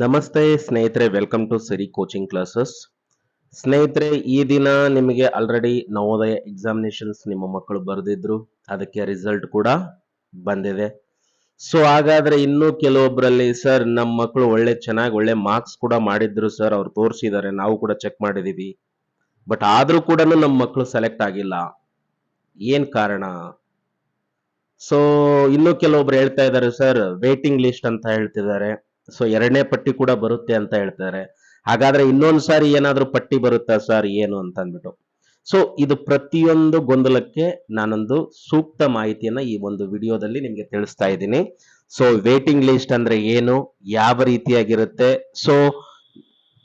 ನಮಸ್ತೆ ಸ್ನೇಹಿತರೆ welcome to Sari coaching classes ಸ್ನೇಹಿತರೆ, ಈ ದಿನ ನಿಮಗೆ ಆಲ್ರೆಡಿ ನವೋದಯ ಎಕ್ಸಾಮಿನೇಷನ್ಸ್ ನಿಮ್ಮ ಮಕ್ಕಳು ಬರೆದಿದ್ರು, ಅದಕ್ಕೆ ರಿಸಲ್ಟ್ ಕೂಡ ಬಂದಿದೆ. ಸೊ ಹಾಗಾದ್ರೆ ಇನ್ನೂ ಕೆಲವೊಬ್ಬರಲ್ಲಿ ಸರ್ ನಮ್ಮ ಮಕ್ಕಳು ಒಳ್ಳೆ, ಚೆನ್ನಾಗಿ ಒಳ್ಳೆ ಮಾರ್ಕ್ಸ್ ಕೂಡ ಮಾಡಿದ್ರು ಸರ್ ಅವ್ರು ತೋರಿಸಿದ್ದಾರೆ ನಾವು ಕೂಡ ಚೆಕ್ ಮಾಡಿದೀವಿ. ಬಟ್ ಆದ್ರೂ ಕೂಡ ನಮ್ಮ ಮಕ್ಕಳು ಸೆಲೆಕ್ಟ್ ಆಗಿಲ್ಲ. ಏನು ಕಾರಣ? ಸೊ ಇನ್ನು ಕೆಲವೊಬ್ರು ಹೇಳ್ತಾ ಇದ್ದಾರೆ ಸರ್ ವೇಟಿಂಗ್ ಲಿಸ್ಟ್ ಅಂತ ಹೇಳ್ತಿದ್ದಾರೆ. ಸೊ ಎರಡನೇ ಪಟ್ಟಿ ಕೂಡ ಬರುತ್ತೆ ಅಂತ ಹೇಳ್ತಾರೆ. ಹಾಗಾದ್ರೆ ಇನ್ನೊಂದು ಸಾರಿ ಏನಾದ್ರೂ ಪಟ್ಟಿ ಬರುತ್ತಾ ಸರ್? ಏನು ಅಂತ ಅಂದ್ಬಿಟ್ಟು. ಸೊ ಇದು ಪ್ರತಿಯೊಂದು ಗೊಂದಲಕ್ಕೆ ನಾನೊಂದು ಸೂಕ್ತ ಮಾಹಿತಿಯನ್ನ ಈ ಒಂದು ವಿಡಿಯೋದಲ್ಲಿ ನಿಮಗೆ ತಿಳಿಸ್ತಾ ಇದ್ದೀನಿ. ಸೊ ವೇಟಿಂಗ್ ಲಿಸ್ಟ್ ಅಂದ್ರೆ ಏನು? ಯಾವ ರೀತಿಯಾಗಿರುತ್ತೆ? ಸೊ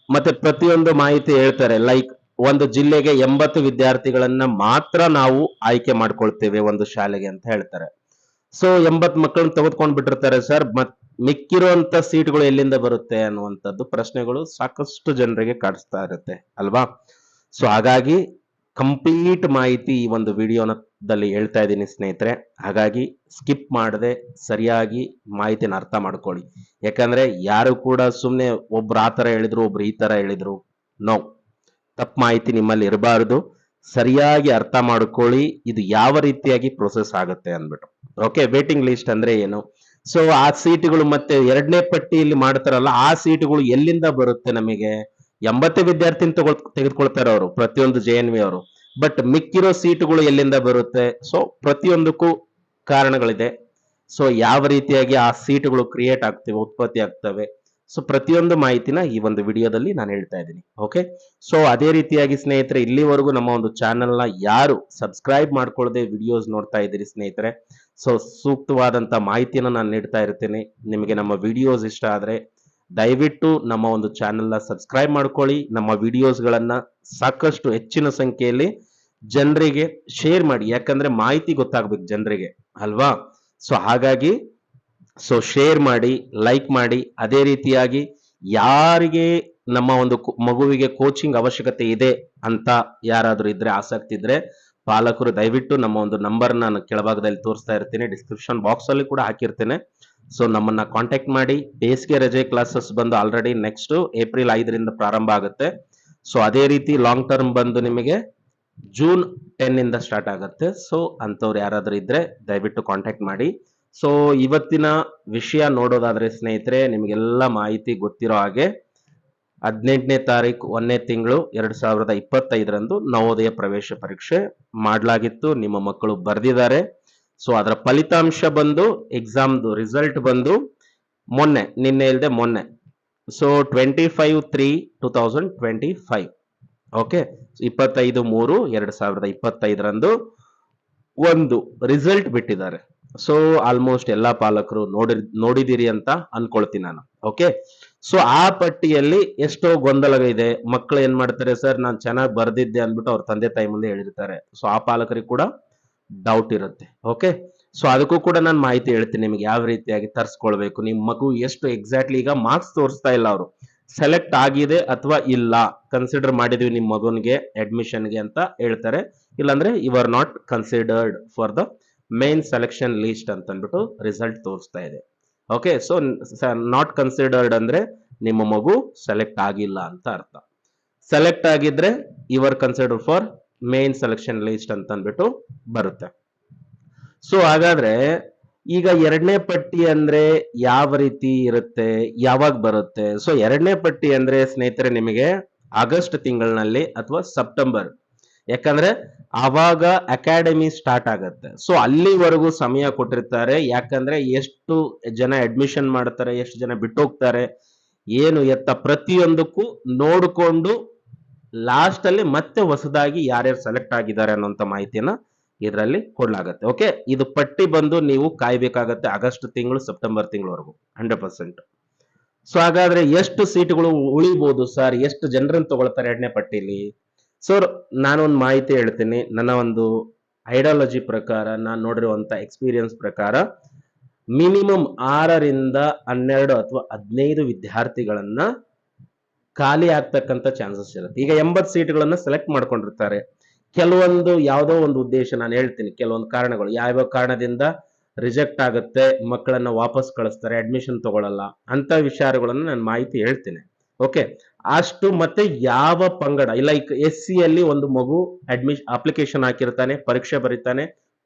ಮತ್ತೆ ಪ್ರತಿಯೊಂದು ಮಾಹಿತಿ ಹೇಳ್ತಾರೆ. ಲೈಕ್ ಒಂದು ಜಿಲ್ಲೆಗೆ ಎಂಬತ್ತು ವಿದ್ಯಾರ್ಥಿಗಳನ್ನ ಮಾತ್ರ ನಾವು ಆಯ್ಕೆ ಮಾಡ್ಕೊಳ್ತೇವೆ ಒಂದು ಶಾಲೆಗೆ ಅಂತ ಹೇಳ್ತಾರೆ. ಸೊ ಎಂಬತ್ ಮಕ್ಕಳನ್ನ ತೆಗೆದುಕೊಂಡು ಬಿಟ್ಟಿರ್ತಾರೆ ಸರ್ ಮತ್ ಮಿಕ್ಕಿರುವಂತ ಸೀಟ್ಗಳು ಎಲ್ಲಿಂದ ಬರುತ್ತೆ ಅನ್ನುವಂಥದ್ದು ಪ್ರಶ್ನೆಗಳು ಸಾಕಷ್ಟು ಜನರಿಗೆ ಕಾಡಿಸ್ತಾ ಇರುತ್ತೆ, ಅಲ್ವಾ? ಸೊ ಹಾಗಾಗಿ ಕಂಪ್ಲೀಟ್ ಮಾಹಿತಿ ಈ ಒಂದು ವಿಡಿಯೋನದಲ್ಲಿ ಹೇಳ್ತಾ ಇದ್ದೀನಿ ಸ್ನೇಹಿತರೆ. ಹಾಗಾಗಿ ಸ್ಕಿಪ್ ಮಾಡದೆ ಸರಿಯಾಗಿ ಮಾಹಿತಿನ ಅರ್ಥ ಮಾಡ್ಕೊಳ್ಳಿ. ಯಾಕಂದ್ರೆ ಯಾರು ಕೂಡ ಸುಮ್ಮನೆ ಒಬ್ರು ಆ ಥರ ಹೇಳಿದ್ರು, ಒಬ್ರು ಈ ತರ ಹೇಳಿದ್ರು. ನೋ ತಪ್ಪು ಮಾಹಿತಿ ನಿಮ್ಮಲ್ಲಿ ಇರಬಾರದು. ಸರಿಯಾಗಿ ಅರ್ಥ ಮಾಡ್ಕೊಳ್ಳಿ, ಇದು ಯಾವ ರೀತಿಯಾಗಿ ಪ್ರೊಸೆಸ್ ಆಗುತ್ತೆ ಅಂದ್ಬಿಟ್ಟು. ಓಕೆ ವೇಟಿಂಗ್ ಲಿಸ್ಟ್ ಅಂದ್ರೆ ಏನು? ಸೊ ಆ ಸೀಟುಗಳು ಮತ್ತೆ ಎರಡನೇ ಪಟ್ಟಿಯಲ್ಲಿ ಮಾಡ್ತಾರಲ್ಲ, ಆ ಸೀಟುಗಳು ಎಲ್ಲಿಂದ ಬರುತ್ತೆ ನಮಗೆ? ಎಂಬತ್ತೇ ವಿದ್ಯಾರ್ಥಿನ ತಗೊಳ್, ತೆಗೆದುಕೊಳ್ತಾರೆ ಅವರು, ಪ್ರತಿಯೊಂದು ಜೆ ಎನ್ ವಿ ಅವರು. ಬಟ್ ಮಿಕ್ಕಿರೋ ಸೀಟುಗಳು ಎಲ್ಲಿಂದ ಬರುತ್ತೆ? ಸೊ ಪ್ರತಿಯೊಂದಕ್ಕೂ ಕಾರಣಗಳಿದೆ. ಸೊ ಯಾವ ರೀತಿಯಾಗಿ ಆ ಸೀಟುಗಳು ಕ್ರಿಯೇಟ್ ಆಗ್ತವೆ, ಉತ್ಪತ್ತಿ ಆಗ್ತವೆ? ಸೊ ಪ್ರತಿಯೊಂದು ಮಾಹಿತಿನ ಈ ಒಂದು ವಿಡಿಯೋದಲ್ಲಿ ನಾನು ಹೇಳ್ತಾ ಇದ್ದೀನಿ. ಓಕೆ ಸೊ ಅದೇ ರೀತಿಯಾಗಿ ಸ್ನೇಹಿತರೆ, ಇಲ್ಲಿವರೆಗೂ ನಮ್ಮ ಒಂದು ಚಾನೆಲ್ನ ಯಾರು ಸಬ್ಸ್ಕ್ರೈಬ್ ಮಾಡ್ಕೊಳ್ಳದೆ ವಿಡಿಯೋಸ್ ನೋಡ್ತಾ ಇದ್ದೀರಿ ಸ್ನೇಹಿತರೆ ಸೊ ಸೂಕ್ತವಾದಂತ ಮಾಹಿತಿಯನ್ನು ನಾನು ನೀಡ್ತಾ ಇರ್ತೀನಿ. ನಿಮಗೆ ನಮ್ಮ ವಿಡಿಯೋಸ್ ಇಷ್ಟ ಆದ್ರೆ ದಯವಿಟ್ಟು ನಮ್ಮ ಒಂದು ಚಾನೆಲ್ನ ಸಬ್ಸ್ಕ್ರೈಬ್ ಮಾಡ್ಕೊಳ್ಳಿ. ನಮ್ಮ ವಿಡಿಯೋಸ್ಗಳನ್ನ ಸಾಕಷ್ಟು ಹೆಚ್ಚಿನ ಸಂಖ್ಯೆಯಲ್ಲಿ ಜನರಿಗೆ ಶೇರ್ ಮಾಡಿ. ಯಾಕಂದ್ರೆ ಮಾಹಿತಿ ಗೊತ್ತಾಗ್ಬೇಕು ಜನರಿಗೆ. ಅಲ್ವಾ? ಸೊ ಹಾಗಾಗಿ ಸೊ ಶೇರ್ ಮಾಡಿ ಲೈಕ್ ಮಾಡಿ, ಅದೇ ರೀತಿಯಾಗಿ ಯಾರಿಗೆ ನಮ್ಮ ಒಂದು ಮಗುವಿಗೆ ಕೋಚಿಂಗ್ ಅವಶ್ಯಕತೆ ಇದೆ ಅಂತ ಯಾರಾದರೂ ಇದ್ರೆ ಆಸಕ್ತಿ ಇದ್ರೆ ಪಾಲಕರು ದಯವಿಟ್ಟು ನಮ್ಮ ಒಂದು ನಂಬರ್ ನಾನು ಕೆಳಭಾಗದಲ್ಲಿ ತೋರಿಸ್ತಾ ಇರ್ತೀನಿ. ಡಿಸ್ಕ್ರಿಪ್ಷನ್ ಬಾಕ್ಸ್ ಅಲ್ಲಿ ಕೂಡ ಹಾಕಿರ್ತೇನೆ. ಸೊ ನಮ್ಮನ್ನ ಕಾಂಟ್ಯಾಕ್ಟ್ ಮಾಡಿ. ಬೇಸಿಗೆ ರಜೆ ಕ್ಲಾಸಸ್ ಬಂದು ಆಲ್ರೆಡಿ ನೆಕ್ಸ್ಟ್ ಏಪ್ರಿಲ್ ಐದರಿಂದ ಪ್ರಾರಂಭ ಆಗುತ್ತೆ. ಸೊ ಅದೇ ರೀತಿ ಲಾಂಗ್ ಟರ್ಮ್ ಬಂದು ನಿಮಗೆ ಜೂನ್ ಟೆನ್ ಇಂದ ಸ್ಟಾರ್ಟ್ ಆಗುತ್ತೆ. ಸೊ ಅಂಥವ್ರು ಯಾರಾದರೂ ಇದ್ರೆ ದಯವಿಟ್ಟು ಕಾಂಟ್ಯಾಕ್ಟ್ ಮಾಡಿ. ಸೊ ಇವತ್ತಿನ ವಿಷಯ ನೋಡೋದಾದರೆ ಸ್ನೇಹಿತರೆ, ನಿಮಗೆಲ್ಲ ಮಾಹಿತಿ ಗೊತ್ತಿರೋ ಹಾಗೆ ಹದಿನೆಂಟನೇ ತಾರೀಕು ಒಂದನೇ ತಿಂಗಳು ಎರಡು ಸಾವಿರದ ಇಪ್ಪತ್ತೈದರಂದು ನವೋದಯ ಪ್ರವೇಶ ಪರೀಕ್ಷೆ ಮಾಡಲಾಗಿತ್ತು. ನಿಮ್ಮ ಮಕ್ಕಳು ಬರೆದಿದ್ದಾರೆ. ಸೊ ಅದರ ಫಲಿತಾಂಶ ಬಂದು ಎಕ್ಸಾಮ್ದು ರಿಸಲ್ಟ್ ಬಂದು ಮೊನ್ನೆ, ನಿನ್ನೆ ಇಲ್ಲದೆ ಮೊನ್ನೆ. So twenty five three two thousand twenty five okay ಇಪ್ಪತ್ತೈದು ಮೂರು ಎರಡು ಸಾವಿರದ ಇಪ್ಪತ್ತೈದರಂದು ಒಂದು ರಿಸಲ್ಟ್ ಬಿಟ್ಟಿದ್ದಾರೆ. ಸೊ ಆಲ್ಮೋಸ್ಟ್ ಎಲ್ಲಾ ಪಾಲಕರು ನೋಡಿ ನೋಡಿದಿರಿ ಅಂತ ಅನ್ಕೊಳ್ತೀನಿ ನಾನು ಓಕೆ ಸೊ ಆ ಪಟ್ಟಿಯಲ್ಲಿ ಎಷ್ಟೋ ಗೊಂದಲ ಇದೆ. ಮಕ್ಕಳು ಏನ್ ಮಾಡ್ತಾರೆ ಸರ್ ನಾನು ಚೆನ್ನಾಗಿ ಬರ್ದಿದ್ದೆ ಅಂದ್ಬಿಟ್ಟು ಅವ್ರ ತಂದೆ ತಾಯಿ ಮುಂದೆ ಹೇಳಿರ್ತಾರೆ. ಸೊ ಆ ಪಾಲಕರಿಗೆ ಕೂಡ ಡೌಟ್ ಇರುತ್ತೆ ಓಕೆ ಸೊ ಅದಕ್ಕೂ ಕೂಡ ನಾನು ಮಾಹಿತಿ ಹೇಳ್ತೀನಿ ನಿಮ್ಗೆ ಯಾವ ರೀತಿಯಾಗಿ ತರ್ಸ್ಕೊಳ್ಬೇಕು. ನಿಮ್ ಮಗು ಎಷ್ಟು ಎಕ್ಸಾಕ್ಟ್ಲಿ ಈಗ ಮಾರ್ಕ್ಸ್ ತೋರಿಸ್ತಾ ಇಲ್ಲ ಅವರು. ಸೆಲೆಕ್ಟ್ ಆಗಿದೆ ಅಥವಾ ಇಲ್ಲ? ಕನ್ಸಿಡರ್ ಮಾಡಿದೀವಿ ನಿಮ್ ಮಗುನಿಗೆ ಅಡ್ಮಿಷನ್ಗೆ ಅಂತ ಹೇಳ್ತಾರೆ. ಇಲ್ಲಾಂದ್ರೆ you are not considered for the main selection list ಅಂತ ಅಂದ್ಬಿಟ್ಟು ರಿಸಲ್ಟ್ ತೋರಿಸ್ತಾ ಇದೆ. ಓಕೆ ಸೊ ನಾಟ್ ಕನ್ಸಿಡರ್ಡ್ ಅಂದ್ರೆ ನಿಮ್ಮ ಮಗು ಸೆಲೆಕ್ಟ್ ಆಗಿಲ್ಲ ಅಂತ ಅರ್ಥ. ಸೆಲೆಕ್ಟ್ ಆಗಿದ್ರೆ ಇವರ್ consider for main selection list ಅಂತ ಅಂದ್ಬಿಟ್ಟು ಬರುತ್ತೆ. ಸೊ ಹಾಗಾದ್ರೆ ಈಗ ಎರಡನೇ ಪಟ್ಟಿ ಅಂದ್ರೆ ಯಾವ ರೀತಿ ಇರುತ್ತೆ, ಯಾವಾಗ ಬರುತ್ತೆ? ಸೊ ಎರಡನೇ ಪಟ್ಟಿ ಅಂದ್ರೆ ಸ್ನೇಹಿತರೆ ನಿಮಗೆ ಆಗಸ್ಟ್ ತಿಂಗಳಿನಲ್ಲಿ ಅಥವಾ ಸೆಪ್ಟೆಂಬರ್ ಯಾಕಂದ್ರೆ ಆವಾಗ ಅಕಾಡೆಮಿ ಸ್ಟಾರ್ಟ್ ಆಗುತ್ತೆ. ಸೊ ಅಲ್ಲಿವರೆಗೂ ಸಮಯ ಕೊಟ್ಟಿರ್ತಾರೆ. ಯಾಕಂದ್ರೆ ಎಷ್ಟು ಜನ ಅಡ್ಮಿಷನ್ ಮಾಡ್ತಾರೆ, ಎಷ್ಟು ಜನ ಬಿಟ್ಟು ಹೋಗ್ತಾರೆ ಏನು ಎತ್ತ ಪ್ರತಿಯೊಂದಕ್ಕೂ ನೋಡಿಕೊಂಡು ಲಾಸ್ಟ್ ಅಲ್ಲಿ ಮತ್ತೆ ಹೊಸದಾಗಿ ಯಾರ್ಯಾರು ಸೆಲೆಕ್ಟ್ ಆಗಿದ್ದಾರೆ ಅನ್ನೋಂಥ ಮಾಹಿತಿಯನ್ನ ಇದರಲ್ಲಿ ಕೊಡ್ಲಾಗತ್ತೆ. ಓಕೆ ಇದು ಪಟ್ಟಿ ಬಂದು ನೀವು ಕಾಯ್ಬೇಕಾಗತ್ತೆ ಆಗಸ್ಟ್ ತಿಂಗಳು, ಸೆಪ್ಟೆಂಬರ್ ತಿಂಗಳವರೆಗೂ ಹಂಡ್ರೆಡ್ ಪರ್ಸೆಂಟ್ ಸೊ ಹಾಗಾದ್ರೆ ಎಷ್ಟು ಸೀಟ್ಗಳು ಉಳಿಬಹುದು ಸರ್ ಎಷ್ಟು ಜನರನ್ನು ತಗೊಳ್ತಾರೆ ಎರಡನೇ ಪಟ್ಟಿಲಿ? ಸರ್ ನಾನೊಂದು ಮಾಹಿತಿ ಹೇಳ್ತೀನಿ. ನನ್ನ ಒಂದು ಐಡಿಯಾಲಜಿ ಪ್ರಕಾರ, ನಾನು ನೋಡಿರುವಂತ ಎಕ್ಸ್ಪೀರಿಯನ್ಸ್ ಪ್ರಕಾರ ಮಿನಿಮಮ್ ಆರರಿಂದ ಹನ್ನೆರಡು ಅಥವಾ ಹದಿನೈದು ವಿದ್ಯಾರ್ಥಿಗಳನ್ನ ಖಾಲಿ ಆಗ್ತಕ್ಕಂಥ ಚಾನ್ಸಸ್ ಇರುತ್ತೆ. ಈಗ ಎಂಬತ್ತು ಸೀಟ್ಗಳನ್ನ ಸೆಲೆಕ್ಟ್ ಮಾಡ್ಕೊಂಡಿರ್ತಾರೆ. ಕೆಲವೊಂದು ಯಾವುದೋ ಒಂದು ಉದ್ದೇಶ ನಾನು ಹೇಳ್ತೀನಿ. ಕೆಲವೊಂದು ಕಾರಣಗಳು. ಯಾವ್ಯಾವ ಕಾರಣದಿಂದ ರಿಜೆಕ್ಟ್ ಆಗುತ್ತೆ, ಮಕ್ಕಳನ್ನ ವಾಪಸ್ ಕಳಿಸ್ತಾರೆ ಅಡ್ಮಿಷನ್ ತಗೊಳ್ಳಲ್ಲ ಅಂತ ವಿಚಾರಗಳನ್ನು ನಾನು ಮಾಹಿತಿ ಹೇಳ್ತೀನಿ. ಓಕೆ ಅಷ್ಟು ಮತ್ತೆ ಯಾವ ಪಂಗಡ ಲೈಕ್ ಎಸ್ ಸಿ ಅಲ್ಲಿ ಒಂದು ಮಗು ಅಡ್ಮಿಷನ್ ಅಪ್ಲಿಕೇಶನ್ ಹಾಕಿರ್ತಾನೆ, ಪರೀಕ್ಷೆ ಬರೀತಾನೆ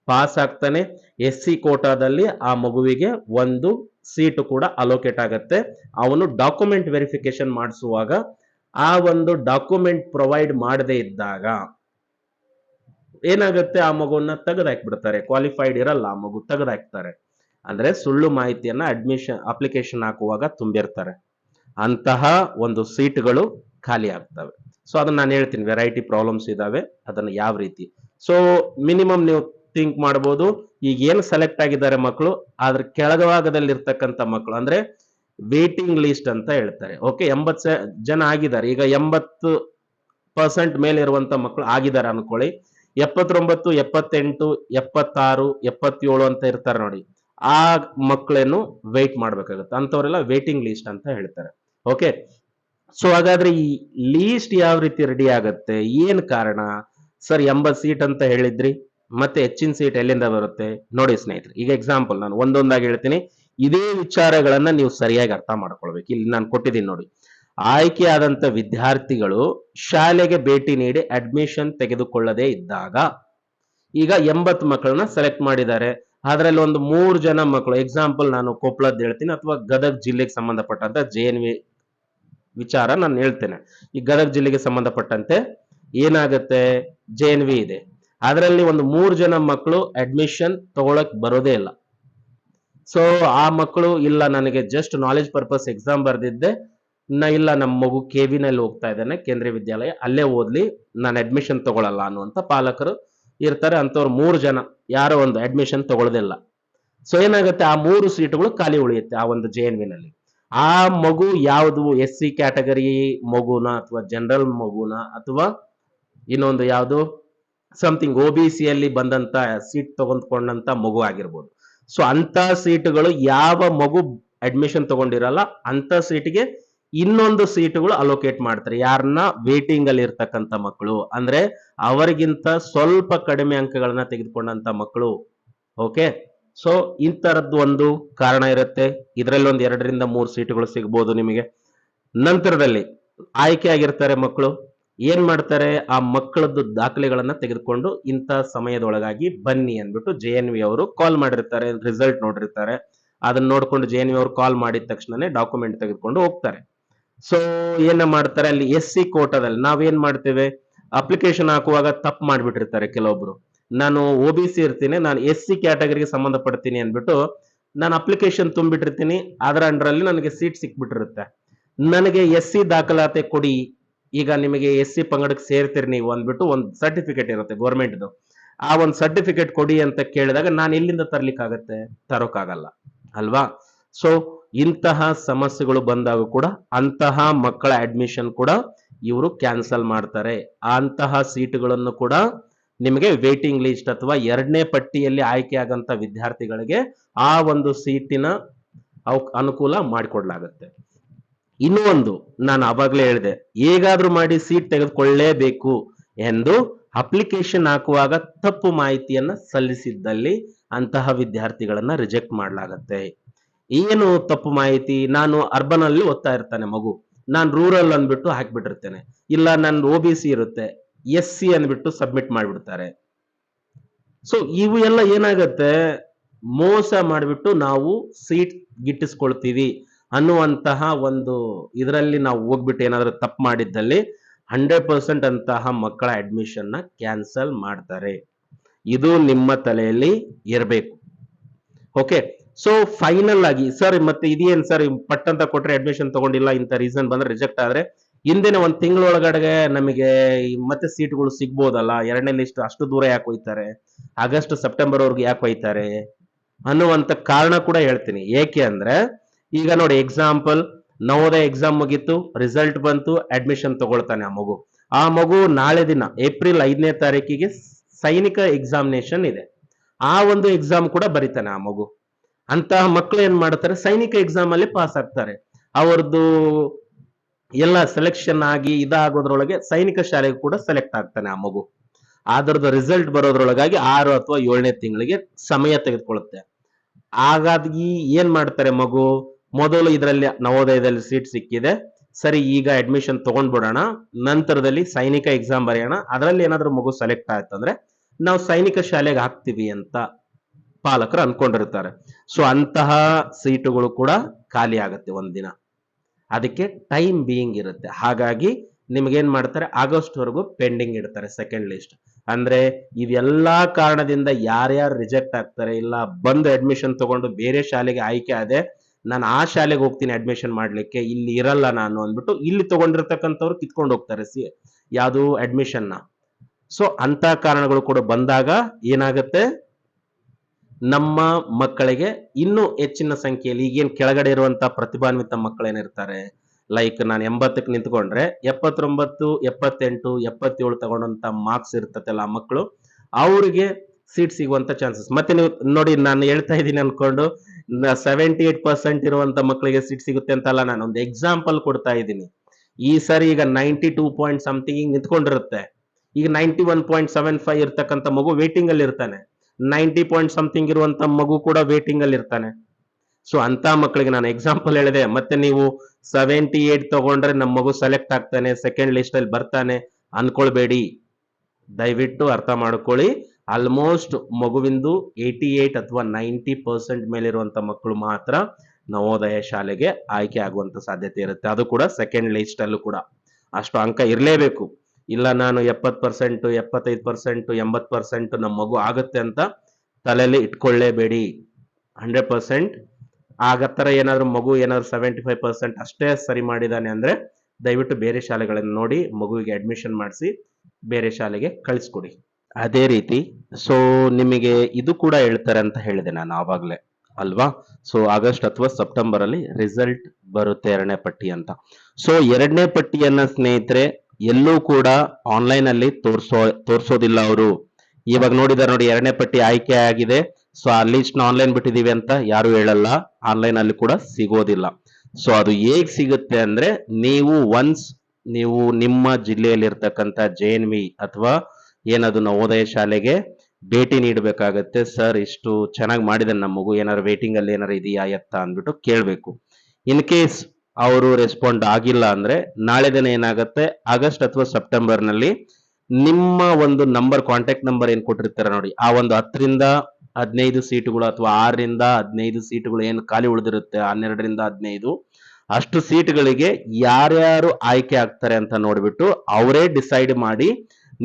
ಪಾಸ್ ಆಗ್ತಾನೆ ಎಸ್ ಸಿ ಕೋಟಾದಲ್ಲಿ ಆ ಮಗುವಿಗೆ ಒಂದು ಸೀಟು ಕೂಡ ಅಲೋಕೇಟ್ ಆಗುತ್ತೆ. ಅವನು ಡಾಕ್ಯುಮೆಂಟ್ ವೆರಿಫಿಕೇಶನ್ ಮಾಡಿಸುವಾಗ ಆ ಒಂದು ಡಾಕ್ಯುಮೆಂಟ್ ಪ್ರೊವೈಡ್ ಮಾಡದೇ ಇದ್ದಾಗ ಏನಾಗುತ್ತೆ? ಆ ಮಗುವನ್ನ ತೆಗೆದಾಕ್ಬಿಡ್ತಾರೆ. ಕ್ವಾಲಿಫೈಡ್ ಇರಲ್ಲ, ಆ ಮಗು ತೆಗೆದಾಕ್ತಾರೆ. ಅಂದ್ರೆ ಸುಳ್ಳು ಮಾಹಿತಿಯನ್ನ ಅಡ್ಮಿಷನ್ ಅಪ್ಲಿಕೇಶನ್ ಹಾಕುವಾಗ ತುಂಬಿರ್ತಾರೆ. ಅಂತಹ ಒಂದು ಸೀಟ್ಗಳು ಖಾಲಿ ಆಗ್ತವೆ. ಸೊ ಅದನ್ನ ನಾನು ಹೇಳ್ತೀನಿ ವೆರೈಟಿ ಪ್ರಾಬ್ಲಮ್ಸ್ ಇದಾವೆ, ಅದನ್ನ ಯಾವ ರೀತಿ? ಸೊ ಮಿನಿಮಮ್ ನೀವು ಥಿಂಕ್ ಮಾಡ್ಬೋದು, ಈಗ ಏನು ಸೆಲೆಕ್ಟ್ ಆಗಿದ್ದಾರೆ ಮಕ್ಕಳು ಅದ್ರ ಕೆಳಭಾಗದಲ್ಲಿ ಇರ್ತಕ್ಕಂಥ ಮಕ್ಕಳು ಅಂದ್ರೆ ವೇಟಿಂಗ್ ಲಿಸ್ಟ್ ಅಂತ ಹೇಳ್ತಾರೆ. ಓಕೆ ಎಂಬತ್ ಸ- ಜನ ಆಗಿದ್ದಾರೆ, ಈಗ ಎಂಬತ್ತು ಪರ್ಸೆಂಟ್ ಮೇಲೆ ಇರುವಂತ ಮಕ್ಕಳು ಆಗಿದ್ದಾರೆ ಅನ್ಕೊಳ್ಳಿ. ಎಪ್ಪತ್ತೊಂಬತ್ತು, ಎಪ್ಪತ್ತೆಂಟು, ಎಪ್ಪತ್ತಾರು, ಎಪ್ಪತ್ತೇಳು ಅಂತ ಇರ್ತಾರೆ ನೋಡಿ. ಆ ಮಕ್ಕಳೇನು ವೆಯ್ಟ್ ಮಾಡ್ಬೇಕಾಗುತ್ತೆ. ಅಂಥವರೆಲ್ಲ ವೇಟಿಂಗ್ ಲಿಸ್ಟ್ ಅಂತ ಹೇಳ್ತಾರೆ. ಓಕೆ ಸೊ ಹಾಗಾದ್ರೆ ಈ ಲೀಸ್ಟ್ ಯಾವ ರೀತಿ ರೆಡಿ ಆಗುತ್ತೆ? ಏನ್ ಕಾರಣ? ಸರ್ ಎಂಬತ್ ಸೀಟ್ ಅಂತ ಹೇಳಿದ್ರಿ, ಮತ್ತೆ ಹೆಚ್ಚಿನ ಸೀಟ್ ಎಲ್ಲಿಂದ ಬರುತ್ತೆ? ನೋಡಿ ಸ್ನೇಹಿತರೆ, ಈಗ ಎಕ್ಸಾಂಪಲ್ ನಾನು ಒಂದೊಂದಾಗಿ ಹೇಳ್ತೀನಿ. ಇದೇ ವಿಚಾರಗಳನ್ನ ನೀವು ಸರಿಯಾಗಿ ಅರ್ಥ ಮಾಡ್ಕೊಳ್ಬೇಕು. ಇಲ್ಲಿ ನಾನು ಕೊಟ್ಟಿದ್ದೀನಿ ನೋಡಿ. ಆಯ್ಕೆಯಾದಂತ ವಿದ್ಯಾರ್ಥಿಗಳು ಶಾಲೆಗೆ ಭೇಟಿ ನೀಡಿ ಅಡ್ಮಿಷನ್ ತೆಗೆದುಕೊಳ್ಳದೇ ಇದ್ದಾಗ, ಈಗ ಎಂಬತ್ತು ಮಕ್ಕಳನ್ನ ಸೆಲೆಕ್ಟ್ ಮಾಡಿದ್ದಾರೆ. ಅದರಲ್ಲಿ ಒಂದು ಮೂರು ಜನ ಮಕ್ಕಳು ಎಕ್ಸಾಂಪಲ್ ನಾನು ಕೊಪ್ಪಳದ್ದು ಹೇಳ್ತೀನಿ, ಅಥವಾ ಗದಗ ಜಿಲ್ಲೆಗೆ ಸಂಬಂಧಪಟ್ಟಂತ ಜೆ ಎನ್ ವಿ ವಿಚಾರ ನಾನು ಹೇಳ್ತೇನೆ. ಈ ಗದಗ ಜಿಲ್ಲೆಗೆ ಸಂಬಂಧಪಟ್ಟಂತೆ ಏನಾಗುತ್ತೆ? ಜೆ ಎನ್ ವಿ ಇದೆ. ಅದರಲ್ಲಿ ಒಂದು ಮೂರು ಜನ ಮಕ್ಕಳು ಅಡ್ಮಿಷನ್ ತಗೊಳಕ್ ಬರೋದೇ ಇಲ್ಲ. ಸೊ ಆ ಮಕ್ಕಳು ಇಲ್ಲ ನನಗೆ ಜಸ್ಟ್ ನಾಲೆಜ್ ಪರ್ಪಸ್ ಎಕ್ಸಾಮ್ ಬರ್ದಿದ್ದೆ. ನಾ ಇಲ್ಲ ನಮ್ಮ ಮಗು ಕೆ ವಿನಲ್ಲಿ ಹೋಗ್ತಾ ಇದ್ದಾನೆ, ಕೇಂದ್ರೀಯ ವಿದ್ಯಾಲಯ. ಅಲ್ಲೇ ಓದ್ಲಿ ನಾನು ಅಡ್ಮಿಷನ್ ತಗೊಳಲ್ಲ ಅನ್ನುವಂತ ಪಾಲಕರು ಇರ್ತಾರೆ. ಅಂಥವ್ರು ಮೂರು ಜನ, ಯಾರೋ ಒಂದು ಅಡ್ಮಿಷನ್ ತಗೊಳ್ಳೋದಿಲ್ಲ ಸೊ ಏನಾಗುತ್ತೆ? ಆ ಮೂರು ಸೀಟುಗಳು ಖಾಲಿ ಉಳಿಯುತ್ತೆ, ಆ ಒಂದು ಜೆ ಎನ್ನಲ್ಲಿ. ಆ ಮಗು ಯಾವುದು ಎಸ್ ಸಿ ಕ್ಯಾಟಗರಿ ಮಗುನ ಅಥವಾ ಜನರಲ್ ಮಗುನ ಅಥವಾ ಇನ್ನೊಂದು ಯಾವುದು? ಸಮಥಿಂಗ್ ಒ ಬಿ ಸಿಯಲ್ಲಿ ಬಂದಂತ ಸೀಟ್ ತಗೊಂಡ್ಕೊಂಡಂತ ಮಗು ಆಗಿರ್ಬೋದು. ಸೊ ಅಂತ ಸೀಟುಗಳು ಯಾವ ಮಗು ಅಡ್ಮಿಷನ್ ತಗೊಂಡಿರಲ್ಲ ಅಂತ ಸೀಟ್ಗೆ ಇನ್ನೊಂದು ಸೀಟುಗಳು ಅಲೋಕೇಟ್ ಮಾಡ್ತಾರೆ. ಯಾರನ್ನ ವೇಟಿಂಗ್ ಅಲ್ಲಿ ಇರ್ತಕ್ಕಂಥ ಮಕ್ಕಳು. ಅಂದ್ರೆ ಅವರಿಗಿಂತ ಸ್ವಲ್ಪ ಕಡಿಮೆ ಅಂಕಗಳನ್ನ ತೆಗೆದುಕೊಂಡಂತ ಮಕ್ಕಳು. ಓಕೆ ಸೊ ಇಂತರದ್ದು ಒಂದು ಕಾರಣ ಇರುತ್ತೆ. ಇದರಲ್ಲಿ ಒಂದು ಎರಡರಿಂದ ಮೂರು ಸೀಟುಗಳು ಸಿಗ್ಬೋದು ನಿಮಗೆ. ನಂತರದಲ್ಲಿ ಆಯ್ಕೆ ಆಗಿರ್ತಾರೆ ಮಕ್ಕಳು. ಏನ್ ಮಾಡ್ತಾರೆ? ಆ ಮಕ್ಕಳದ್ದು ದಾಖಲೆಗಳನ್ನ ತೆಗೆದುಕೊಂಡು ಇಂಥ ಸಮಯದೊಳಗಾಗಿ ಬನ್ನಿ ಅಂದ್ಬಿಟ್ಟು ಜೆ ಎನ್ ವಿ ಅವರು ಕಾಲ್ ಮಾಡಿರ್ತಾರೆ ರಿಸಲ್ಟ್ ನೋಡಿರ್ತಾರೆ. ಅದನ್ನ ನೋಡ್ಕೊಂಡು ಜೆ ಎನ್ ವಿ ಅವರು ಕಾಲ್ ಮಾಡಿದ ತಕ್ಷಣನೇ ಡಾಕ್ಯುಮೆಂಟ್ ತೆಗೆದುಕೊಂಡು ಹೋಗ್ತಾರೆ. ಸೊ ಏನ ಮಾಡ್ತಾರೆ? ಅಲ್ಲಿ ಎಸ್ ಸಿ ಕೋಟಾದಲ್ಲಿ ನಾವೇನ್ ಮಾಡ್ತೇವೆ? ಅಪ್ಲಿಕೇಶನ್ ಹಾಕುವಾಗ ತಪ್ಪು ಮಾಡ್ಬಿಟ್ಟಿರ್ತಾರೆ ಕೆಲವೊಬ್ರು. ನಾನು ಒ ಬಿ ಸಿ ಇರ್ತೀನಿ, ನಾನು ಎಸ್ ಸಿ ಕ್ಯಾಟಗರಿಗೆ ಸಂಬಂಧಪಡ್ತೀನಿ ಅಂದ್ಬಿಟ್ಟು ನಾನು ಅಪ್ಲಿಕೇಶನ್ ತುಂಬಿಟ್ಟಿರ್ತೀನಿ. ಅದರ ಅಂಡ್ರಲ್ಲಿ ನನಗೆ ಸೀಟ್ ಸಿಕ್ಬಿಟ್ಟಿರುತ್ತೆ. ನನಗೆ ಎಸ್ ಸಿ ದಾಖಲಾತಿ ಕೊಡಿ. ಈಗ ನಿಮಗೆ ಎಸ್ ಸಿ ಪಂಗಡಕ್ಕೆ ಸೇರ್ತೀರಿ ನೀವು ಅಂದ್ಬಿಟ್ಟು ಒಂದು ಸರ್ಟಿಫಿಕೇಟ್ ಇರುತ್ತೆ ಗೌರ್ಮೆಂಟ್ದು. ಆ ಒಂದು ಸರ್ಟಿಫಿಕೇಟ್ ಕೊಡಿ ಅಂತ ಕೇಳಿದಾಗ ನಾನು ಎಲ್ಲಿಂದ ತರ್ಲಿಕ್ಕಾಗತ್ತೆ? ತರೋಕ್ಕಾಗಲ್ಲ. ಅಲ್ವಾ? ಸೊ ಇಂತಹ ಸಮಸ್ಯೆಗಳು ಬಂದಾಗ ಕೂಡ ಅಂತಹ ಮಕ್ಕಳ ಅಡ್ಮಿಷನ್ ಕೂಡ ಇವರು ಕ್ಯಾನ್ಸಲ್ ಮಾಡ್ತಾರೆ. ಅಂತಹ ಸೀಟುಗಳನ್ನು ಕೂಡ ನಿಮಗೆ ವೇಟಿಂಗ್ ಲಿಸ್ಟ್ ಅಥವಾ ಎರಡನೇ ಪಟ್ಟಿಯಲ್ಲಿ ಆಯ್ಕೆಯಾಗಂತ ವಿದ್ಯಾರ್ಥಿಗಳಿಗೆ ಆ ಒಂದು ಸೀಟಿನ ಅನುಕೂಲ ಮಾಡಿಕೊಡ್ಲಾಗತ್ತೆ. ಇನ್ನೂ ಒಂದು ನಾನು ಅವಾಗಲೇ ಹೇಳಿದೆ, ಹೇಗಾದ್ರೂ ಮಾಡಿ ಸೀಟ್ ತೆಗೆದುಕೊಳ್ಳಲೇಬೇಕು ಎಂದು ಅಪ್ಲಿಕೇಶನ್ ಹಾಕುವಾಗ ತಪ್ಪು ಮಾಹಿತಿಯನ್ನ ಸಲ್ಲಿಸಿದ್ದಲ್ಲಿ ಅಂತಹ ವಿದ್ಯಾರ್ಥಿಗಳನ್ನ ರಿಜೆಕ್ಟ್ ಮಾಡಲಾಗತ್ತೆ. ಏನು ತಪ್ಪು ಮಾಹಿತಿ? ನಾನು ಅರ್ಬನ್ ಅಲ್ಲಿ ಓದ್ತಾ ಇರ್ತಾನೆ ಮಗು. ನಾನು ರೂರಲ್ ಅಂದ್ಬಿಟ್ಟು ಹಾಕ್ಬಿಟ್ಟಿರ್ತೇನೆ. ಇಲ್ಲ ನನ್ನ ಓ ಬಿ ಸಿ ಇರುತ್ತೆ. ಎಸ್ ಸಿ ಅಂದ್ಬಿಟ್ಟು ಸಬ್ಮಿಟ್ ಮಾಡಿಬಿಡ್ತಾರೆ. ಸೊ ಇವು ಎಲ್ಲ ಏನಾಗತ್ತೆ? ಮೋಸ ಮಾಡಿಬಿಟ್ಟು ನಾವು ಸೀಟ್ ಗಿಟ್ಟಿಸ್ಕೊಳ್ತೀವಿ ಅನ್ನುವಂತಹ ಒಂದು ಇದರಲ್ಲಿ ನಾವು ಹೋಗ್ಬಿಟ್ಟು ಏನಾದರೂ ತಪ್ಪು ಮಾಡಿದ್ದಲ್ಲಿ ಹಂಡ್ರೆಡ್ ಪರ್ಸೆಂಟ್ ಅಂತಹ ಮಕ್ಕಳ ಅಡ್ಮಿಷನ್ನ ಕ್ಯಾನ್ಸಲ್ ಮಾಡ್ತಾರೆ. ಇದು ನಿಮ್ಮ ತಲೆಯಲ್ಲಿ ಇರಬೇಕು. ಓಕೆ ಸೊ ಫೈನಲ್ ಆಗಿ ಸರ್ ಮತ್ತೆ ಇದೇನ್ ಸರ್ ಪಟ್ ಅಂತ ಕೊಟ್ರೆ ಅಡ್ಮಿಷನ್ ತಗೊಂಡಿಲ್ಲ, ಇಂಥ ರೀಸನ್ ಬಂದ್ರೆ ರಿಜೆಕ್ಟ್ ಆದ್ರೆ ಹಿಂದಿನ ಒಂದು ತಿಂಗಳೊಳಗಡೆ ನಮಗೆ ಮತ್ತೆ ಸೀಟ್ಗಳು ಸಿಗ್ಬೋದಲ್ಲ? ಎರಡನೇ ಲಿಸ್ಟ್ ಅಷ್ಟು ದೂರ ಯಾಕೆ ಹೋಯ್ತಾರೆ? ಆಗಸ್ಟ್, ಸೆಪ್ಟೆಂಬರ್ ಅವ್ರಿಗೆ ಯಾಕೆ ಹೋಯ್ತಾರೆ? ಅನ್ನುವಂತ ಕಾರಣ ಕೂಡ ಹೇಳ್ತೀನಿ. ಏಕೆ ಅಂದ್ರೆ, ಈಗ ನೋಡಿ ಎಕ್ಸಾಂಪಲ್ ನವೋದಯ ಎಕ್ಸಾಮ್ ಮುಗೀತು ರಿಸಲ್ಟ್ ಬಂತು ಅಡ್ಮಿಷನ್ ತಗೊಳ್ತಾನೆ ಆ ಮಗು. ಆ ಮಗು ನಾಳೆ ದಿನ, ಏಪ್ರಿಲ್ ಐದನೇ ತಾರೀಕಿಗೆ ಸೈನಿಕ ಎಕ್ಸಾಮಿನೇಷನ್ ಇದೆ. ಆ ಒಂದು ಎಕ್ಸಾಮ್ ಕೂಡ ಬರೀತಾನೆ ಆ ಮಗು. ಅಂತಹ ಮಕ್ಕಳು ಏನ್ ಮಾಡ್ತಾರೆ? ಸೈನಿಕ ಎಕ್ಸಾಮ್ ಅಲ್ಲಿ ಪಾಸ್ ಆಗ್ತಾರೆ. ಅವ್ರದ್ದು ಎಲ್ಲ ಸೆಲೆಕ್ಷನ್ ಆಗಿ ಇದಾಗೋದ್ರೊಳಗೆ ಸೈನಿಕ ಶಾಲೆಗೆ ಕೂಡ ಸೆಲೆಕ್ಟ್ ಆಗ್ತಾನೆ ಆ ಮಗು. ಅದರದ ರಿಸಲ್ಟ್ ಬರೋದ್ರೊಳಗಾಗಿ ಆರು ಅಥವಾ ಏಳನೇ ತಿಂಗಳಿಗೆ ಸಮಯ ತೆಗೆದುಕೊಳ್ಳುತ್ತೆ. ಹಾಗಾಗಿ ಏನ್ ಮಾಡ್ತಾರೆ ಮಗು? ಮೊದಲು ಇದರಲ್ಲಿ ನವೋದಯದಲ್ಲಿ ಸೀಟ್ ಸಿಕ್ಕಿದೆ. ಸರಿ, ಈಗ ಅಡ್ಮಿಷನ್ ತಗೊಂಡ್ಬಿಡೋಣ. ನಂತರದಲ್ಲಿ ಸೈನಿಕ ಎಕ್ಸಾಮ್ ಬರೆಯೋಣ. ಅದರಲ್ಲಿ ಏನಾದರೂ ಮಗು ಸೆಲೆಕ್ಟ್ ಆಯ್ತಂದ್ರೆ ನಾವು ಸೈನಿಕ ಶಾಲೆಗೆ ಹಾಕ್ತಿವಿ ಅಂತ ಪಾಲಕರು ಅನ್ಕೊಂಡಿರ್ತಾರೆ. ಸೊ ಅಂತಹ ಸೀಟುಗಳು ಕೂಡ ಖಾಲಿ ಆಗುತ್ತೆ ಒಂದಿನ. ಅದಕ್ಕೆ ಟೈಮ್ ಬೀಯಿಂಗ್ ಇರುತ್ತೆ. ಹಾಗಾಗಿ ನಿಮ್ಗೇನ್ ಮಾಡ್ತಾರೆ? ಆಗಸ್ಟ್ ವರೆಗೂ ಪೆಂಡಿಂಗ್ ಇಡ್ತಾರೆ ಸೆಕೆಂಡ್ ಲಿಸ್ಟ್ ಅಂದ್ರೆ ಇವೆಲ್ಲ ಕಾರಣದಿಂದ ಯಾರ್ಯಾರು ರಿಜೆಕ್ಟ್ ಆಗ್ತಾರೆ ಇಲ್ಲ, ಬಂದು ಅಡ್ಮಿಷನ್ ತಗೊಂಡು ಬೇರೆ ಶಾಲೆಗೆ ಆಯ್ಕೆ ಆದೆ, ನಾನು ಆ ಶಾಲೆಗೆ ಹೋಗ್ತೀನಿ ಅಡ್ಮಿಷನ್ ಮಾಡ್ಲಿಕ್ಕೆ, ಇಲ್ಲಿ ಇರಲ್ಲ ನಾನು ಅಂದ್ಬಿಟ್ಟು ಇಲ್ಲಿ ತಗೊಂಡಿರ್ತಕ್ಕಂಥವ್ರು ಕಿತ್ಕೊಂಡು ಹೋಗ್ತಾರೆ ಸಿ, ಯಾವುದು ಅಡ್ಮಿಷನ್ನ. ಸೊ ಅಂತ ಕಾರಣಗಳು ಕೂಡ ಬಂದಾಗ ಏನಾಗುತ್ತೆ? ನಮ್ಮ ಮಕ್ಕಳಿಗೆ ಇನ್ನೂ ಹೆಚ್ಚಿನ ಸಂಖ್ಯೆಯಲ್ಲಿ ಈಗೇನ್ ಕೆಳಗಡೆ ಇರುವಂತಹ ಪ್ರತಿಭಾನ್ವಿತ ಮಕ್ಕಳೇನಿರ್ತಾರೆ ಲೈಕ್ ನಾನು ಎಂಬತ್ತಕ್ಕೆ ನಿಂತ್ಕೊಂಡ್ರೆ ಎಪ್ಪತ್ತೊಂಬತ್ತು, ಎಪ್ಪತ್ತೆಂಟು, ಎಪ್ಪತ್ತೇಳು ತಗೊಂಡಂತ ಮಾರ್ಕ್ಸ್ ಇರ್ತತಲ್ಲ ಆ ಮಕ್ಕಳು, ಅವರಿಗೆ ಸೀಟ್ ಸಿಗುವಂತ ಚಾನ್ಸಸ್ ಮತ್ತೆ ನೀವು ನೋಡಿ ನಾನು ಹೇಳ್ತಾ ಇದ್ದೀನಿ ಅನ್ಕೊಂಡು ಸೆವೆಂಟಿ ಏಟ್ ಪರ್ಸೆಂಟ್ ಇರುವಂತ ಮಕ್ಕಳಿಗೆ ಸೀಟ್ ಸಿಗುತ್ತೆ ಅಂತಲ್ಲ ನಾನು ಒಂದು ಎಕ್ಸಾಂಪಲ್ ಕೊಡ್ತಾ ಇದ್ದೀನಿ. ಈ ಸರಿ ಈಗ ನೈಂಟಿ ಟೂ ಪಾಯಿಂಟ್ ಸಮಥಿಂಗ್ ನಿಂತ್ಕೊಂಡಿರುತ್ತೆ. ಈಗ ninety one point seven five ಇರ್ತಕ್ಕಂಥ ಮಗು ವೇಟಿಂಗ್ ಅಲ್ಲಿ ಇರ್ತಾನೆ. ನೈಂಟಿ ಪಾಯಿಂಟ್ ಸಮಥಿಂಗ್ ಇರುವಂತ ಮಗು ಕೂಡ ವೇಟಿಂಗ್ ಅಲ್ಲಿ ಇರ್ತಾನೆ. ಸೊ ಅಂತ ಮಕ್ಕಳಿಗೆ ನಾನು ಎಕ್ಸಾಂಪಲ್ ಹೇಳಿದೆ. ಮತ್ತೆ ನೀವು ಸೆವೆಂಟಿ ಏಟ್ ತಗೊಂಡ್ರೆ ನಮ್ಮ ಮಗು ಸೆಲೆಕ್ಟ್ ಆಗ್ತಾನೆ ಸೆಕೆಂಡ್ ಲಿಸ್ಟ್ ಅಲ್ಲಿ ಬರ್ತಾನೆ. ಅನ್ಕೊಳ್ಬೇಡಿ. ದಯವಿಟ್ಟು ಅರ್ಥ ಮಾಡ್ಕೊಳ್ಳಿ. ಆಲ್ಮೋಸ್ಟ್ ಮಗುವಿಂದು ಏಯ್ಟಿ ಏಟ್ ಅಥವಾ ನೈಂಟಿ ಪರ್ಸೆಂಟ್ ಮೇಲಿರುವಂತ ಮಕ್ಕಳು ಮಾತ್ರ ನವೋದಯ ಶಾಲೆಗೆ ಆಯ್ಕೆ ಆಗುವಂತ ಸಾಧ್ಯತೆ ಇರುತ್ತೆ. ಅದು ಕೂಡ ಸೆಕೆಂಡ್ ಲಿಸ್ಟ್ ಅಲ್ಲೂ ಕೂಡ. ಅಷ್ಟು ಅಂಕ ಇರಲೇಬೇಕು. ಇಲ್ಲ ನಾನು ಎಪ್ಪತ್ ಪರ್ಸೆಂಟ್ ಎಪ್ಪತ್ತೈದು ಪರ್ಸೆಂಟ್ ಎಂಬತ್ ಪರ್ಸೆಂಟ್ ನಮ್ಮ ಮಗು ಆಗುತ್ತೆ ಅಂತ ತಲೆಯಲ್ಲಿ ಇಟ್ಕೊಳ್ಳೇಬೇಡಿ. ಹಂಡ್ರೆಡ್ ಪರ್ಸೆಂಟ್ ಆಗ ಥರ ಏನಾದ್ರು ಮಗು ಏನಾದ್ರು ಸೆವೆಂಟಿ ಫೈವ್ ಪರ್ಸೆಂಟ್ ಅಷ್ಟೇ ಸರಿ ಮಾಡಿದ್ದಾನೆ ಅಂದ್ರೆ ದಯವಿಟ್ಟು ಬೇರೆ ಶಾಲೆಗಳನ್ನು ನೋಡಿ, ಮಗುವಿಗೆ ಅಡ್ಮಿಷನ್ ಮಾಡಿಸಿ, ಬೇರೆ ಶಾಲೆಗೆ ಕಳಿಸ್ಕೊಡಿ. ಅದೇ ರೀತಿ ಸೊ ನಿಮಗೆ ಇದು ಕೂಡ ಹೇಳ್ತಾರೆ ಅಂತ ಹೇಳಿದೆ ನಾನು ಆವಾಗಲೇ, ಅಲ್ವಾ? ಸೊ ಆಗಸ್ಟ್ ಅಥವಾ ಸೆಪ್ಟೆಂಬರ್ ಅಲ್ಲಿ ರಿಸಲ್ಟ್ ಬರುತ್ತೆ ಎರಡನೇ ಪಟ್ಟಿ ಅಂತ. ಸೊ ಎರಡನೇ ಪಟ್ಟಿಯನ್ನ ಸ್ನೇಹಿತರೆ ಎಲ್ಲೂ ಕೂಡ ಆನ್ಲೈನ್ ಅಲ್ಲಿ ತೋರಿಸೋದಿಲ್ಲ ಅವರು. ಇವಾಗ ನೋಡಿದಾರೆ ನೋಡಿ ಎರಡನೇ ಪಟ್ಟಿ ಆಯ್ಕೆ ಆಗಿದೆ. ಸೊ ಆ ಲಿಸ್ಟ್ ಆನ್ಲೈನ್ ಬಿಟ್ಟಿದೀವಿ ಅಂತ ಯಾರು ಹೇಳಲ್ಲ. ಆನ್ಲೈನ್ ಅಲ್ಲಿ ಕೂಡ ಸಿಗೋದಿಲ್ಲ. ಸೊ ಅದು ಹೇಗ್ ಸಿಗುತ್ತೆ ಅಂದ್ರೆ ನೀವು ಒನ್ಸ್ ನೀವು ನಿಮ್ಮ ಜಿಲ್ಲೆಯಲ್ಲಿ ಇರ್ತಕ್ಕಂಥ ಜೆ ಎನ್ ವಿ ಅಥವಾ ಏನದು ನವೋದಯ ಶಾಲೆಗೆ ಭೇಟಿ ನೀಡಬೇಕಾಗತ್ತೆ. ಸರ್, ಇಷ್ಟು ಚೆನ್ನಾಗಿ ಮಾಡಿದ ನಮ್ಮ ಮಗು. ಏನಾರು ವೇಟಿಂಗ್ ಅಲ್ಲಿ ಏನಾರು ಇದೆಯಾ? ಎತ್ತ ಅಂದ್ಬಿಟ್ಟು ಕೇಳಬೇಕು. ಇನ್ ಕೇಸ್ ಅವರು ರೆಸ್ಪಾಂಡ್ ಆಗಿಲ್ಲ ಅಂದ್ರೆ ನಾಳೆ ದಿನ ಏನಾಗುತ್ತೆ? ಆಗಸ್ಟ್ ಅಥವಾ ಸೆಪ್ಟೆಂಬರ್ನಲ್ಲಿ ನಿಮ್ಮ ಒಂದು ನಂಬರ್ ಕಾಂಟ್ಯಾಕ್ಟ್ ನಂಬರ್ ಏನು ಕೊಟ್ಟಿರ್ತಾರೆ ನೋಡಿ. ಆ ಒಂದು ಹತ್ತರಿಂದ ಹದಿನೈದು ಸೀಟುಗಳು ಅಥವಾ ಆರರಿಂದ ಹದಿನೈದು ಸೀಟುಗಳು ಏನು ಖಾಲಿ ಉಳಿದಿರುತ್ತೆ? ಹನ್ನೆರಡರಿಂದ ಹದಿನೈದು. ಅಷ್ಟು ಸೀಟ್ಗಳಿಗೆ ಯಾರ್ಯಾರು ಆಯ್ಕೆ ಆಗ್ತಾರೆ ಅಂತ ನೋಡಿಬಿಟ್ಟು ಅವರೇ ಡಿಸೈಡ್ ಮಾಡಿ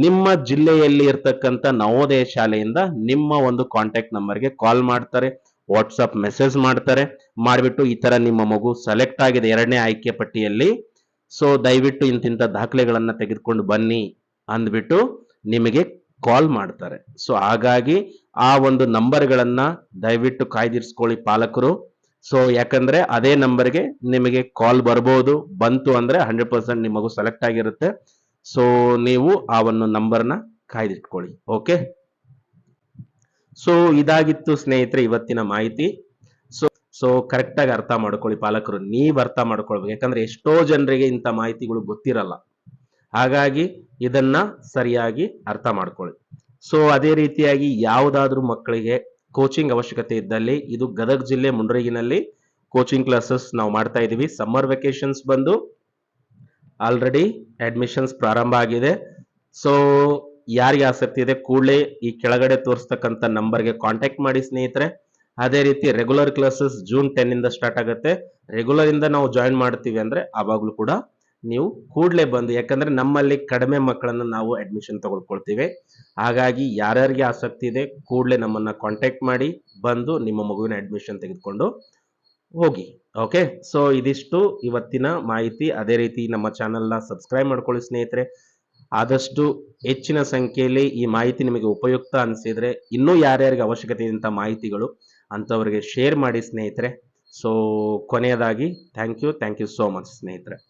ನಿಮ್ಮ ಜಿಲ್ಲೆಯಲ್ಲಿ ಇರ್ತಕ್ಕಂಥ ನವೋದಯ ಶಾಲೆಯಿಂದ ನಿಮ್ಮ ಒಂದು ಕಾಂಟ್ಯಾಕ್ಟ್ ನಂಬರ್ಗೆ ಕಾಲ್ ಮಾಡ್ತಾರೆ. ವಾಟ್ಸಪ್ ಮೆಸೇಜ್ ಮಾಡ್ತಾರೆ. ಮಾಡಿಬಿಟ್ಟು ಈ ಥರ ನಿಮ್ಮ ಮಗು ಸೆಲೆಕ್ಟ್ ಆಗಿದೆ ಎರಡನೇ ಆಯ್ಕೆ ಪಟ್ಟಿಯಲ್ಲಿ. ಸೊ ದಯವಿಟ್ಟು ಇಂತಿಂಥ ದಾಖಲೆಗಳನ್ನು ತೆಗೆದುಕೊಂಡು ಬನ್ನಿ ಅಂದ್ಬಿಟ್ಟು ನಿಮಗೆ ಕಾಲ್ ಮಾಡ್ತಾರೆ. ಸೊ ಹಾಗಾಗಿ ಆ ಒಂದು ನಂಬರ್ಗಳನ್ನು ದಯವಿಟ್ಟು ಕಾಯ್ದಿರಿಸ್ಕೊಳ್ಳಿ ಪಾಲಕರು. ಸೊ ಯಾಕಂದ್ರೆ ಅದೇ ನಂಬರ್ಗೆ ನಿಮಗೆ ಕಾಲ್ ಬರ್ಬೋದು. ಬಂತು ಅಂದ್ರೆ ಹಂಡ್ರೆಡ್ ಪರ್ಸೆಂಟ್ ನಿಮಗೂ ಮಗು ಸೆಲೆಕ್ಟ್ ಆಗಿರುತ್ತೆ. ಸೊ ನೀವು ಆ ಒಂದು ನಂಬರ್ನ ಕಾಯ್ದಿಟ್ಕೊಳ್ಳಿ. ಓಕೆ ಸೊ ಇದಾಗಿತ್ತು ಸ್ನೇಹಿತರೆ, ಇವತ್ತಿನ ಮಾಹಿತಿ. ಸೊ ಸೊ ಕರೆಕ್ಟ್ ಆಗಿ ಅರ್ಥ ಮಾಡ್ಕೊಳ್ಳಿ ಪಾಲಕರು. ನೀವು ಅರ್ಥ ಮಾಡ್ಕೊಳ್ಬೇಕು. ಯಾಕಂದ್ರೆ ಎಷ್ಟೋ ಜನರಿಗೆ ಇಂಥ ಮಾಹಿತಿಗಳು ಗೊತ್ತಿರಲ್ಲ. ಹಾಗಾಗಿ ಇದನ್ನ ಸರಿಯಾಗಿ ಅರ್ಥ ಮಾಡ್ಕೊಳ್ಳಿ. ಸೊ ಅದೇ ರೀತಿಯಾಗಿ ಯಾವುದಾದ್ರೂ ಮಕ್ಕಳಿಗೆ ಕೋಚಿಂಗ್ ಅವಶ್ಯಕತೆ ಇದ್ದಲ್ಲಿ, ಇದು ಗದಗ ಜಿಲ್ಲೆ ಮುಂಡ್ರಗಿನಲ್ಲಿ ಕೋಚಿಂಗ್ ಕ್ಲಾಸಸ್ ನಾವು ಮಾಡ್ತಾ ಇದ್ದೀವಿ ಸಮ್ಮರ್ ವೆಕೇಶನ್ಸ್ ಬಂದು ಆಲ್ರೆಡಿ ಅಡ್ಮಿಷನ್ಸ್ ಪ್ರಾರಂಭ ಆಗಿದೆ. ಸೊ ಯಾರಿಗೆ ಆಸಕ್ತಿ ಇದೆ ಕೂಡಲೇ ಈ ಕೆಳಗಡೆ ತೋರಿಸ್ತಕ್ಕಂಥ ನಂಬರ್ಗೆ ಕಾಂಟ್ಯಾಕ್ಟ್ ಮಾಡಿ ಸ್ನೇಹಿತರೆ. ಅದೇ ರೀತಿ ರೆಗ್ಯುಲರ್ ಕ್ಲಾಸಸ್ ಜೂನ್ ಟೆನ್ ಇಂದ ಸ್ಟಾರ್ಟ್ ಆಗುತ್ತೆ. ರೆಗ್ಯುಲರ್ ಇಂದ ನಾವು ಜಾಯಿನ್ ಮಾಡ್ತೀವಿ ಅಂದ್ರೆ ಆವಾಗಲೂ ಕೂಡ ನೀವು ಕೂಡಲೇ ಬಂದು, ಯಾಕಂದ್ರೆ ನಮ್ಮಲ್ಲಿ ಕಡಿಮೆ ಮಕ್ಕಳನ್ನ ನಾವು ಅಡ್ಮಿಷನ್ ತಗೊಳ್ಕೊಳ್ತೀವಿ. ಹಾಗಾಗಿ ಯಾರ್ಯಾರಿಗೆ ಆಸಕ್ತಿ ಇದೆ ಕೂಡಲೇ ನಮ್ಮನ್ನ ಕಾಂಟ್ಯಾಕ್ಟ್ ಮಾಡಿ ಬಂದು ನಿಮ್ಮ ಮಗುವಿನ ಅಡ್ಮಿಷನ್ ತೆಗೆದುಕೊಂಡು ಹೋಗಿ. ಓಕೆ ಸೊ ಇದಿಷ್ಟು ಇವತ್ತಿನ ಮಾಹಿತಿ. ಅದೇ ರೀತಿ ನಮ್ಮ ಚಾನೆಲ್ನ ಸಬ್ಸ್ಕ್ರೈಬ್ ಮಾಡ್ಕೊಳ್ಳಿ ಸ್ನೇಹಿತರೆ. ಆದಷ್ಟು ಹೆಚ್ಚಿನ ಸಂಖ್ಯೆಯಲ್ಲಿ ಈ ಮಾಹಿತಿ ನಿಮಗೆ ಉಪಯುಕ್ತ ಅನಿಸಿದರೆ ಇನ್ನೂ ಯಾರ್ಯಾರಿಗೆ ಅವಶ್ಯಕತೆ ಇದ್ದಂಥ ಮಾಹಿತಿಗಳು ಅಂಥವ್ರಿಗೆ ಶೇರ್ ಮಾಡಿ ಸ್ನೇಹಿತರೆ. ಸೊ ಕೊನೆಯದಾಗಿ thank you thank you so much ಸ್ನೇಹಿತರೆ.